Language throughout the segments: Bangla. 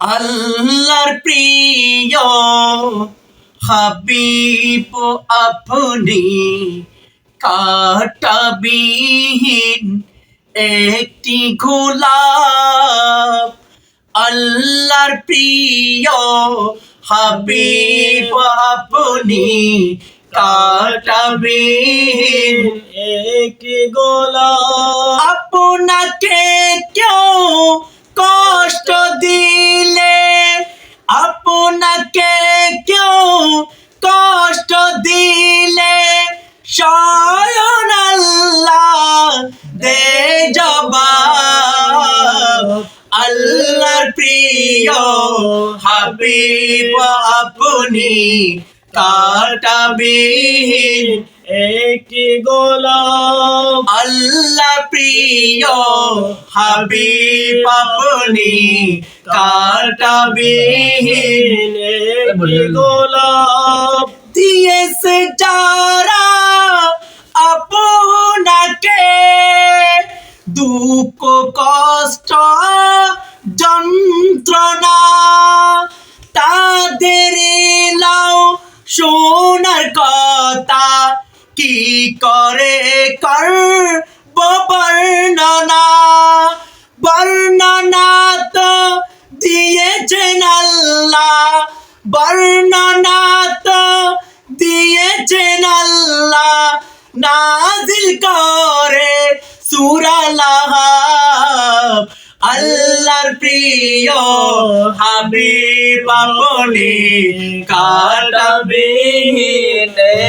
আল্লাহর প্রিয় হাবিব আপনি কাটাবিহীন একটি গোলাপ। আল্লাহর প্রিয় হাবিব আপনি কাটাবিহীন একটি গোলাপ। আপনাকে কেউ স্বয়ন আল্লাহ দে জবাব। আল্লাহর প্রিয় হাবিব আপনি কাটাবিহীন একটি গোলাপ। আল্লাহ প্রিয় হাবিব আপনি কাটাবিহীন একটি গোলাপ। কষ্ট যন্ত্রণা, তাদের লাও সোনার কথা। কি করে কর বর্ণনা? বর্ণনা তো দিয়েছেন আল্লাহ। বর্ণনা তো দিয়েছেন আল্লাহ। নাজিল করে সুরালাহ আল্লাহর প্রিয় হাবিব আপনি কাটাবিহীন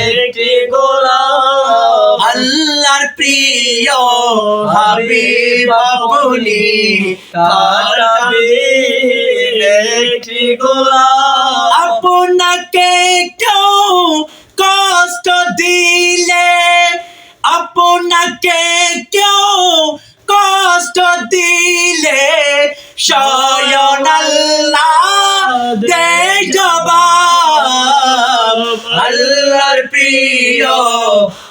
একটি গোলাপ। আল্লাহর প্রিয় হাবিব আপনি কাটাবিহীন একটি গোলাপ। আপনাকে কেউ প্রিয়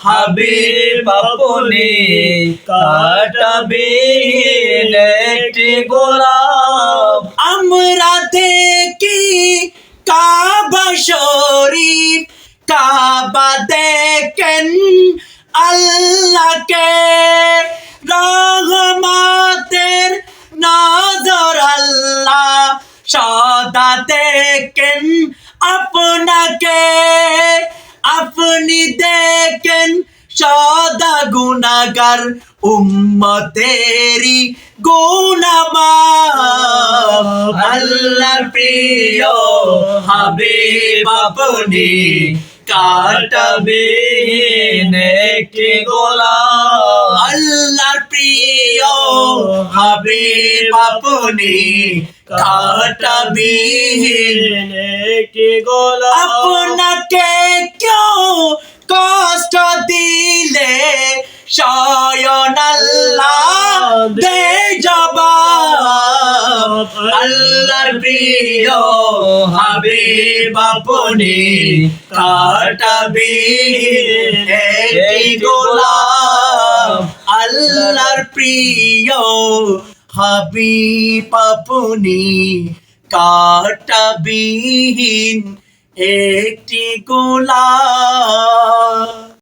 হাবিব আপনি কাটাবিহীন একটি গোলাপ। আমরা দেখি কাবা শরীফ, কাবা দেখেন আল্লাহকে। রহমতের নজর আল্লাহ সদা দেখেন আপনাকে। আপনি দেখেন সদা গুণাগার উম্মতেরি গুণামা আল্লাহর প্রিয় হাবিব আপনি কাটাবিহীন একটি গোলাপ। আল্লাহর প্রিয় হাবিব আপনি কাটাবিহীন একটি গোলাপ। আপনাকে স্বয়ন আল্লাহ দে জবাব। আল্লাহর প্রিয় হাবিব আপনি কাটাবিহীন একটি গোলাপ আল্লাহর প্রিয় হাবিব আপনি কাটাবিহীন একটি গোলাপ